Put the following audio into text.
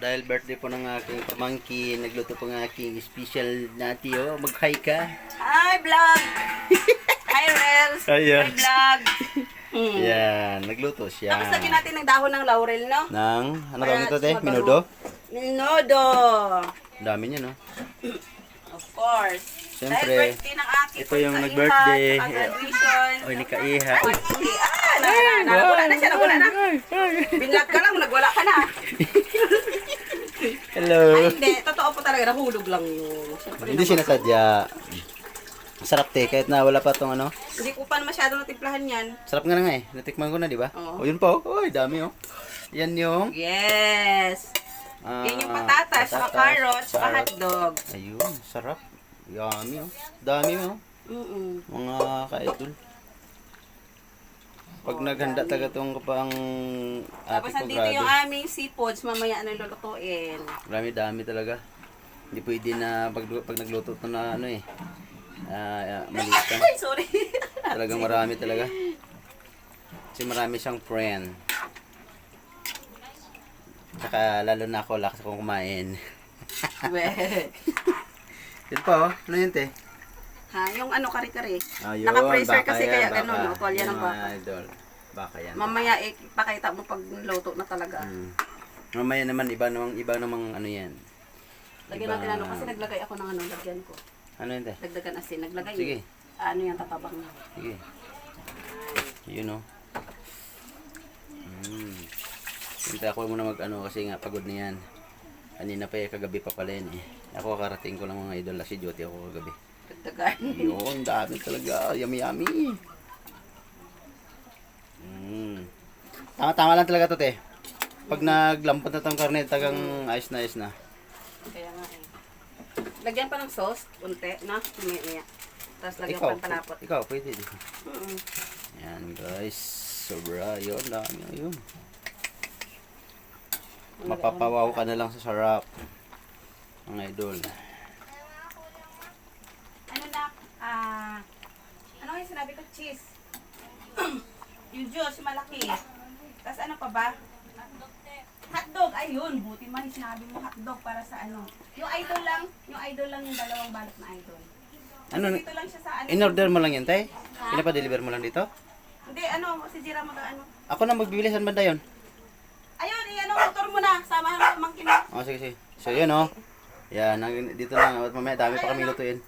Dahil birthday po ng aking pamangkin, nagluto po ng aking special nati, oh. Mag-hi ka. Hi, vlog! Hi, Rels! Ayan. Hi, vlog! Hmm. Yan, nagluto siya. Tapos lagyan natin ng dahon ng laurel, no? Nang, ano tawag nito, te? Minudo? Minudo! Ang dami niya, no? Of course. Siyempre, Dahil birthday ng aking ito yung kaiha, nag-birthday. graduation. Oy, ni Kaiha. Ay. Ah, na, na, na, nagwala na siya, nagwala na. Binlag ka lang, nagwala ka na. Hello. Ay, Totoo po talaga, nahulog lang yun. Siyempre, Hindi naman. sinasadya. Sarap te, kahit na wala pa tong ano. Hindi ko pa masyado natimplahan yan. Sarap nga na nga eh. Natikman ko na, di ba? Oo. O yun pa, oh. Uy, dami oh. Yan yung... Yes! ah, Yan yung patatas, saka carrots, saka carrot. hotdog. Ayun, sarap. Yummy oh. Dami oh. Mm-mm. Mga ka-idol. Pag naghanda taga tong kapang ate Tapos ko, nandito yung grabe. aming seafoods, mamaya ano lulutuin. Marami dami talaga. Hindi pwede na pag, pag nagluto to na ano eh. Ah, ah, maliit ka. Ay, sorry. Talagang marami talaga. Kasi marami siyang friend. Tsaka lalo na ako, lakas akong kumain. Yun pa oh, ano yun te? ha, yung ano kare-kare. Ayun, Naka-freezer baka kasi yan, kaya baka. ganun, no? Tuwalya ng baka. idol. Baka yan. Mamaya eh, ipakita mo pag luto na talaga. Hmm. Mamaya naman, iba namang, iba namang ano yan. Lagyan natin ano, kasi naglagay ako ng ano, lagyan ko. Ano yun te? Dagdagan asin, naglagay. Sige. Ano yan, tatabang na. Sige. Yun oh. Hmm. Hintay ako muna mag ano kasi nga pagod na yan. Kanina pa eh, kagabi pa pala yan eh. Ako karating ko lang mga idol, si Jyoti ako kagabi. Dagdagan. Yun, dami talaga. Yummy, yummy. Mm. Tama-tama lang talaga to, te. Pag naglampot na tong karne, tagang ayos na ayos na. Kaya nga. Lagyan pa ng sauce, unti, na? Maya-maya. Tapos lagyan Ikaw, pa ng panapot. ikaw, pwede. di. Mm-mm. Yan, guys. Sobra. Yun, dami. Yun. Mapapawaw ka na lang sa sarap. Mga idol. Ano na, ah, ano yung sinabi ko? Cheese. yung juice, malaki. Tapos ano pa ba? Hotdog. Ayun, buti man sinabi mo hotdog para sa ano. Yung idol lang, yung idol lang yung dalawang balot na idol. Ano, dito lang siya sa ano. in-order mo lang yan, tay? Pinapa-deliver mo lang dito? Hindi, ano, si Jira mag ano. Ako na magbibili saan banda yun? Ayun, i-ano, motor mo na. Samahan mo mangkin mo. Oh, sige, sige. So, yun, oh. Yan, nang- dito lang. At mamaya, dami pa kami lutuin.